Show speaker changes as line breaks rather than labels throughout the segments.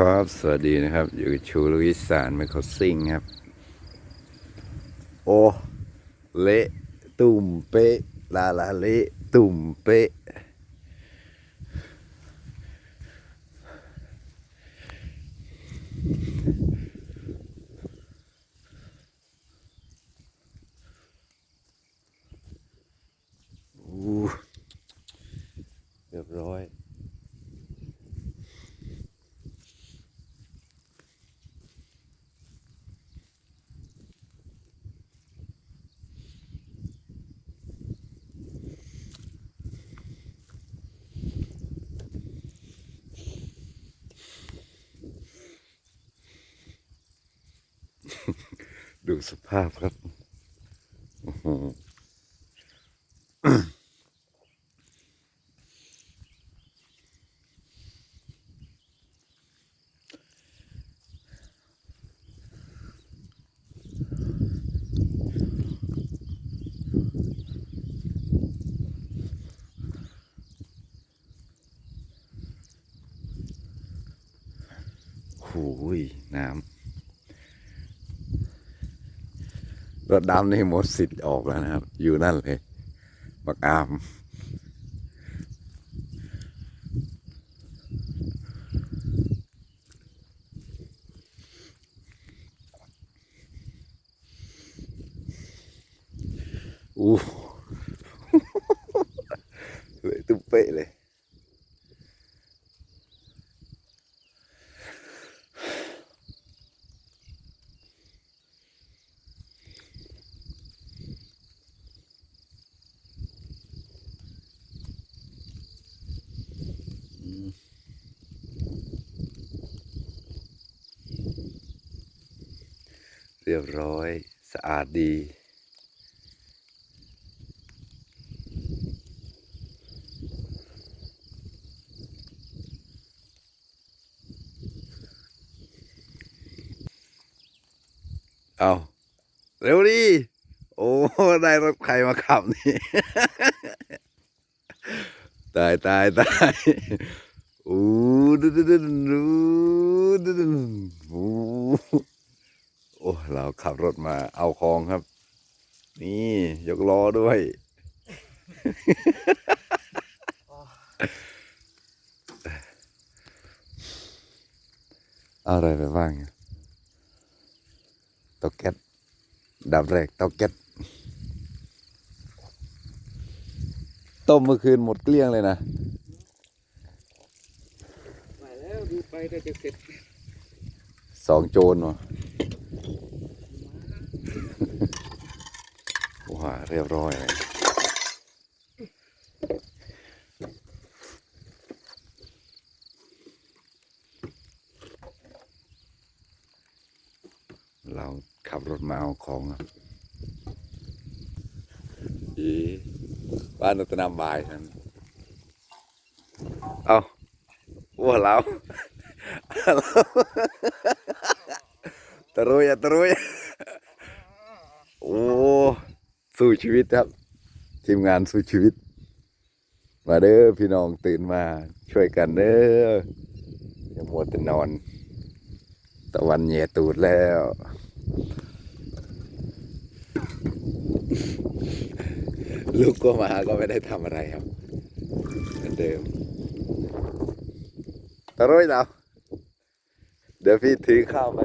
ครับ สวัสดีนะครับ อยู่กับชูลุยสารไมโครซิงครับ โอ้ เละตุ่มเป๊ะ ลาลาเละตุ่มเป๊ะ อู้เรียบร้อย ดูสภาพครับอื้อหือหูยน้ำ รถดำนี่หมดสิทธิ์ออกแล้วนะครับ อยู่นั่นเลยบักอามอู้เลยตุ้มเป๊ะเลย เรียบร้อยสะอาดดีเอาเร็วดิโอ้ได้รถใครมาขับนี่ ตายตายตายอู้ดูดูดูดูดูดู โอ้เราขับรถมาเอาของครับ นี่ยกล้อด้วยเอาอะไรไปบ้างอะเตาแก๊สดับแรกเตาแก๊สต้มเมื่อคืนหมดเกลี้ยงเลยนะ
ไปแล้วดูไปก็จะเสร็จ
สองโจรวะ ว้าเรียบร้อยเลยเราขับรถมาเอาของครับอีบ้านรัตนามบายท่นเอาว่าเราตรุยอะตะรุย โอ้สู้ชีวิตครับ ทีมงานสู้ชีวิต มาเด้อพี่น้องตื่นมาช่วยกันเด้ออย่ามัวแต่นอน ตะวันเหยตูดแล้วลูกก็มาก็ไม่ได้ทำอะไรครับเหมือนเดิมตะรุยเราเดี๋ยวพี่ถือข้าวไป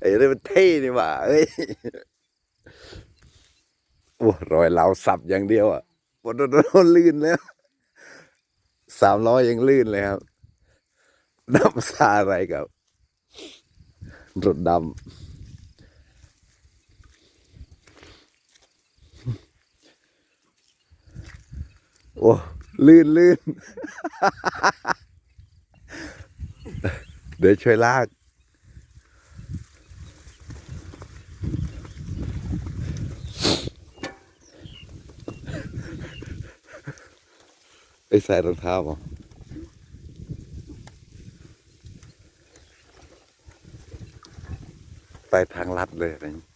ไอ้เรื่องมันเท่นี่หว่าเอ้ยโอ้รอยเหลาสับอย่างเดียวอะบนโดนลื่นแล้วสามร้อยยังลื่นเลยครับน้ำซาอะไรกับรถดำโอ้ลื่นลื่น เดี๋ยวช่วยลาก ไอ้ใส่รองเท้าป่ะไปทางลัดเลยอะไรนี้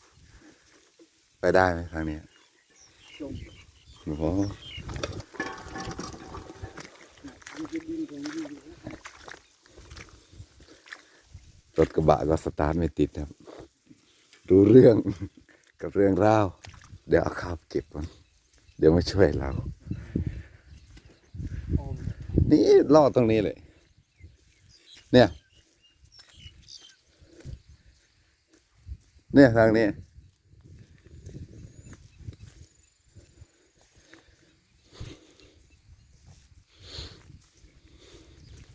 ไปได้ไหมทางเนี้ยโอ้โห
จะดินของดิน
รถกระบะก็สตาร์ทไม่ติดครับ รู้เรื่องกับเรื่องราว เดี๋ยวเอาข้าวเก็บก่อนเดี๋ยวมาช่วยเรา นี่ล่อตรงนี้เลย เนี่ย เนี่ยทางนี้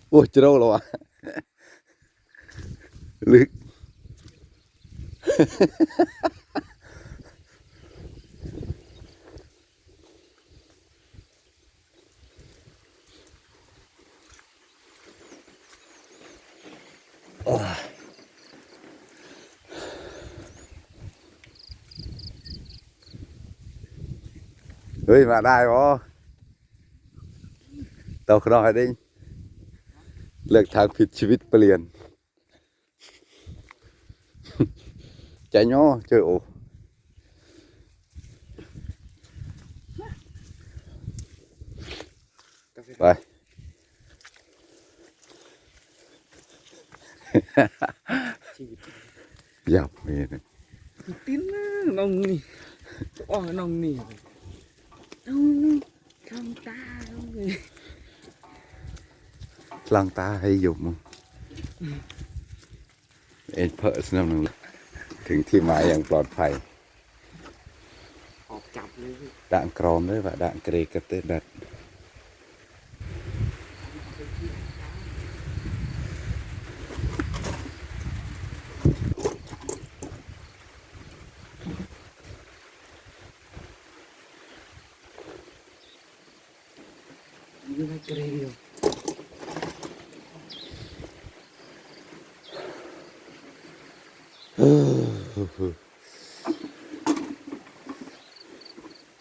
โอ้ยจะโดนแล้ววะ ลึก เฮ้ย มาได้ปะต่าครอยดิเลือกทางผิดชีวิตเปลี่ยน ใจย่อเจอโอ
กาแฟ
ไป
ชีวิต
หยับมีนะ
ติ้นนะ
ถึงที่หมายอย่างปลอดภัย
ออกจับเลยพี่
ด่านกรอมด้วยว่ะด่านเกรกระเตดัด
ยืนให้เกลียว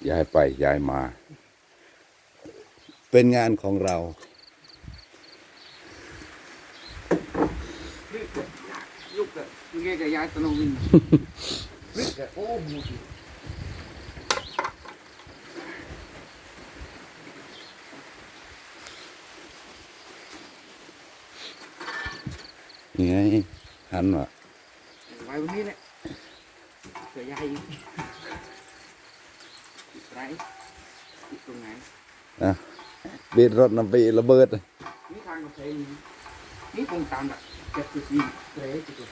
ย้ายไปย้ายมา เป็นงานของเรา
ยุกอะยุกแกจะย้ายตะนองนี่รึกอะโอ้หมด
นี่ไงหันว่ะ
ไว้วันนี้แหละเสือ ใหญ่ไรตรงไหน
นะบีดรถนำไประเบิด
นี่ทางกาแฟนี่นี่คงตามแบบเจ็ดสิบสี่เกรดจุด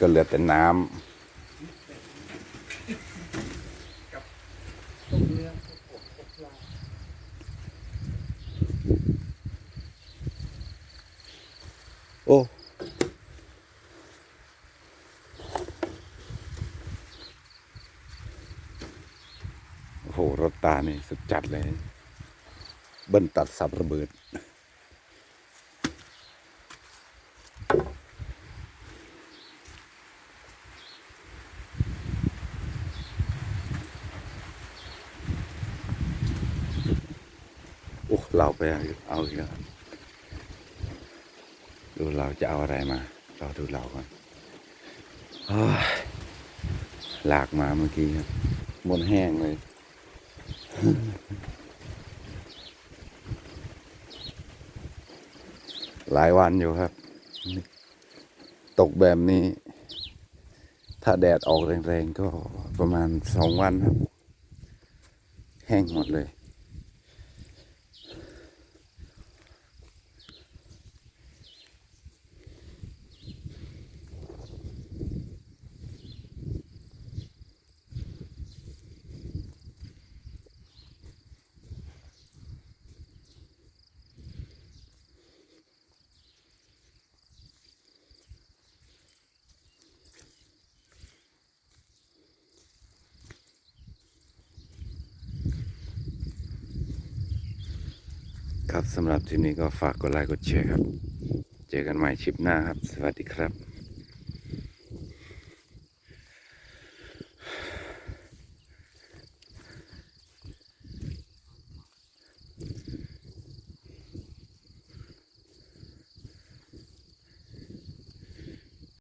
ก็เหลือแต่น้
ต้มเนื้ออบอบปลาำ
โอ้โอ้โห รถตา นี่สุดจัดเลย เบิ้ลตัดสับระเบิด โอ้เราไปเอาอีกแล้วดูเราจะเอาอะไรมาเราดูเราก่อนหลากมาเมื่อกี้ครับหมดแห้งเลย หลายวันอยู่ครับ ตกแบบนี้ ถ้าแดดออกแรงๆก็ประมาณสองวันครับ แห้งหมดเลย ครับสำหรับทีนี้ก็ฝากกดไลค์กดแชร์ครับ เจอกันใหม่คลิปหน้าครับ สวัสดีครับ